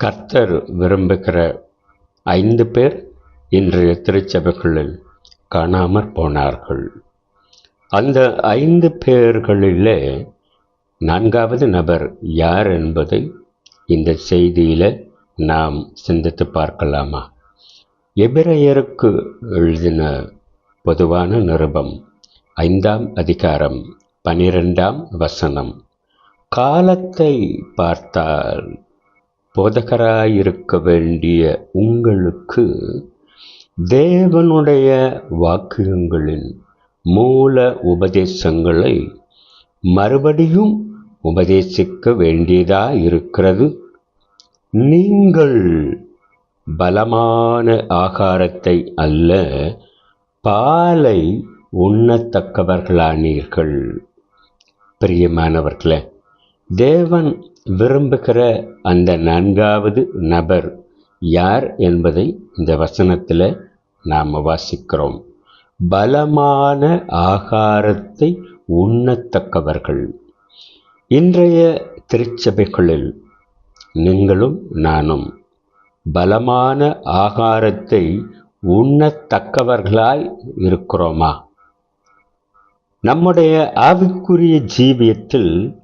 கர்த்தர் விரும்புகிற ஐந்து பேர் இன்றைய திருச்சபைகளில் காணாமற் போனார்கள். அந்த ஐந்து பேர்களிலே நான்காவது நபர் யார் என்பதை இந்த செய்தியில் நாம் சிந்தித்து பார்க்கலாமா? எபிரையருக்கு எழுதின பொதுவான நிருபம் ஐந்தாம் அதிகாரம் பனிரெண்டாம் வசனம். காலத்தை பார்த்தால் போதகராயிருக்க வேண்டிய உங்களுக்கு தேவனுடைய வாக்கியங்களின் மூல உபதேசங்களை மறுபடியும் உபதேசிக்க வேண்டியதாக இருக்கிறது நீங்கள் பலமான ஆகாரத்தை அல்ல பாலை உண்ணத்தக்கவர்களானீர்கள். பிரியமானவர்களே தேவன் விரும்புகிற அந்த நான்காவது நபர் யார் என்பதை இந்த வசனத்தில் நாம் வாசிக்கிறோம். பலமான ஆகாரத்தை உண்ணத்தக்கவர்கள். இன்றைய திருச்சபைகளில் நீங்களும் நானும் பலமான ஆகாரத்தை உண்ணத்தக்கவர்களாய் இருக்கிறோமா? நம்முடைய ஆவிக்குரிய ஜீவியத்தில்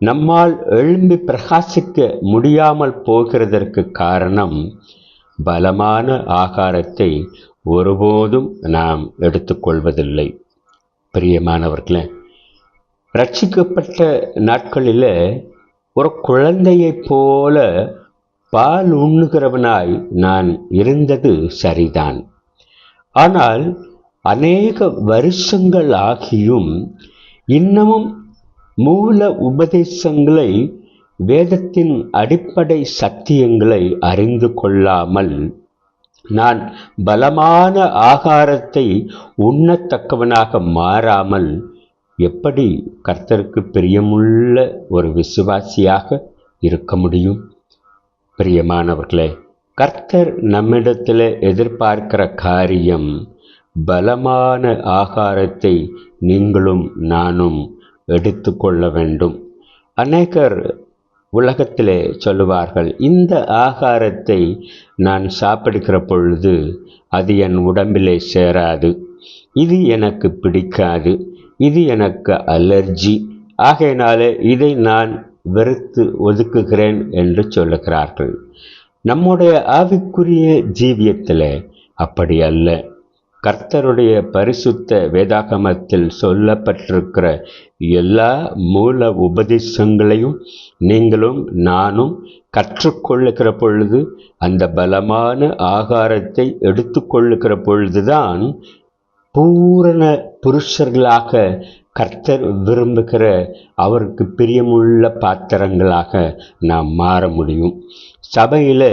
நம்மால் எழும்பி பிரகாசிக்க முடியாமல் போகிறதற்கு காரணம் பலமான ஆகாரத்தை ஒருபோதும் நாம் எடுத்துக்கொள்வதில்லை. பிரியமானவர்களே ரட்சிக்கப்பட்ட நாட்களில் ஒரு குழந்தையைப் போல பால் உண்ணுகிறவனாய் நான் இருந்தது சரிதான். ஆனால் அநேக வருஷங்கள் ஆகியும் இன்னமும் மூல உபதேசங்களை வேதத்தின் அடிப்படை சத்தியங்களை அறிந்து கொள்ளாமல் நான் பலமான ஆகாரத்தை உண்ணத்தக்கவனாக மாறாமல் எப்படி கர்த்தருக்கு பிரியமுள்ள ஒரு விசுவாசியாக இருக்க முடியும்? பிரியமானவர்களே கர்த்தர் நம்மிடத்தில் எதிர்பார்க்கிற காரியம் பலமான ஆகாரத்தை நீங்களும் நானும் எடுத்துக்கொள்ள வேண்டும். அநேகர் உலகத்திலே சொல்லுவார்கள் இந்த ஆகாரத்தை நான் சாப்பிடுகிற பொழுது அது என் உடம்பிலே சேராது. இது எனக்கு பிடிக்காது. இது எனக்கு அலர்ஜி. ஆகையினாலே இதை நான் வெறுத்து ஒதுக்குகிறேன் என்று சொல்லுகிறார்கள். நம்முடைய ஆவிக்குரிய ஜீவியத்தில் அப்படி அல்ல. கர்த்தருடைய பரிசுத்த வேதாகமத்தில் சொல்லப்பட்டிருக்கிற எல்லா மூல உபதேசங்களையும் நீங்களும் நானும் கற்றுக்கொள்ளுகிற பொழுது அந்த பலமான ஆகாரத்தை எடுத்துக்கொள்ளுகிற பொழுதுதான் பூரண புருஷர்களாக கர்த்தர் விரும்புகிற அவருக்கு பிரியமுள்ள பாத்திரங்களாக நாம் மாற முடியும். சபையில்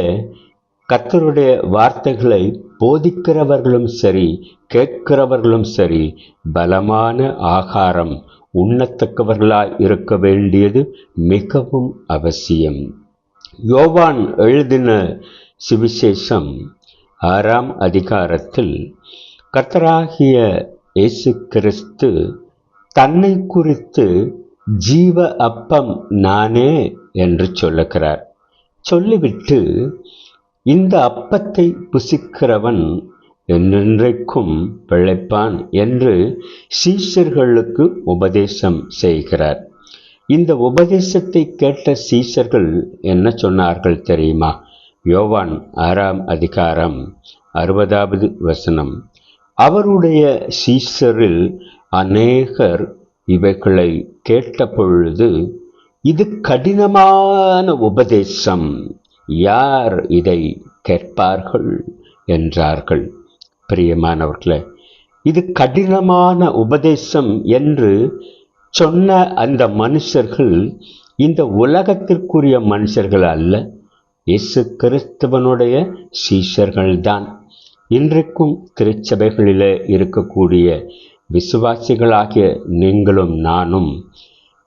கர்த்தருடைய வார்த்தைகளை போதிக்கிறவர்களும் சரி கேட்கிறவர்களும் சரி பலமான ஆகாரம் உண்ணத்தக்கவர்களாய் இருக்க வேண்டியது மிகவும் அவசியம். யோவான் எழுதின சுவிசேஷம் ஆறாம் அதிகாரத்தில் கர்த்தராகிய இயேசு கிறிஸ்து தன்னை குறித்து ஜீவ அப்பம் நானே என்று சொல்லுகிறார். சொல்லிவிட்டு இந்த அப்பத்தை புசிக்கிறவன் என்றென்றைக்கும் பிழைப்பான் என்று சீஷர்களுக்கு உபதேசம் செய்கிறார். இந்த உபதேசத்தை கேட்ட சீஷர்கள் என்ன சொன்னார்கள் தெரியுமா? யோவான் ஆறாம் அதிகாரம் அறுபதாவது வசனம். அவருடைய சீஷரில் அநேகர் இவைகளை கேட்ட பொழுது இது கடினமான உபதேசம். யார் இதை கேட்பார்கள்? என்றார்கள். பிரியமானவர்களே இது கடினமான உபதேசம் என்று சொன்ன அந்த மனுஷர்கள் இந்த உலகத்திற்குரிய மனுஷர்கள் அல்ல. இயேசு கிறிஸ்தவனுடைய சீஷர்கள்தான். இன்றைக்கும் திருச்சபைகளிலே இருக்கக்கூடிய விசுவாசிகளாகிய நீங்களும் நானும்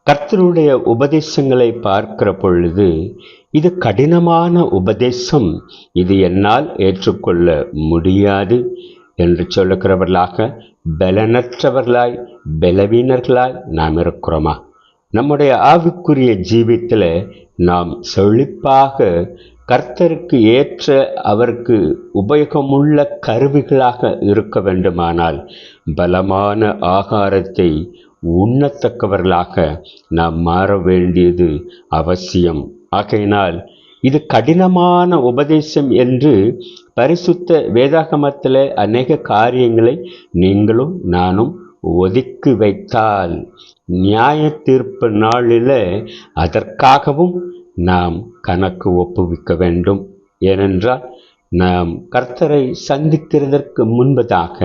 கர்த்தருடைய உபதேசங்களை பார்க்கிற பொழுது இது கடினமான உபதேசம். இது என்னால் ஏற்றுக்கொள்ள முடியாது என்று சொல்லுகிறவர்களாக பலனற்றவர்களாய் பலவீனர்களாய் நாம் இருக்கிறோமா? நம்முடைய ஆவிக்குரிய ஜீவித்தில் நாம் செழிப்பாக கர்த்தருக்கு ஏற்ற அவருக்கு உபயோகமுள்ள கருவிகளாக இருக்க வேண்டுமானால் பலமான ஆகாரத்தை உண்ணத்தக்கவர்களாக நாம் மாற வேண்டியது அவசியம். ஆகையினால் இது கடினமான உபதேசம் என்று பரிசுத்த வேதாகமத்தில் அநேக காரியங்களை நீங்களும் நானும் ஒதுக்கி வைத்தால் நியாய தீர்ப்பு நாளில் அதற்காகவும் நாம் கணக்கு ஒப்புவிக்க வேண்டும். ஏனென்றால் நாம் கர்த்தரை சந்திக்கிறதற்கு முன்பதாக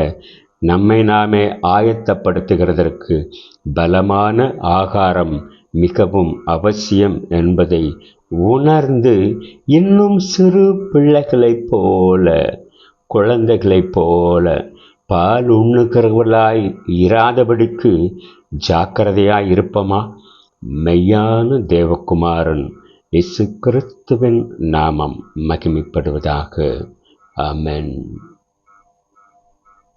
நம்மை நாமே ஆயத்தப்படுத்துகிறதற்கு பலமான ஆகாரம் மிகவும் அவசியம் என்பதை உணர்ந்து இன்னும் சிறு பிள்ளைகளைப் போல குழந்தைகளைப் போல பால் உண்ணுகிறவர்களாய் இராதபடிக்கு ஜாக்கிரதையாய் இருப்போமா? மெய்யான தேவகுமாரன் இசு கிறிஸ்துவின் நாமம் மகிமைப்படுவதாக. ஆமென்.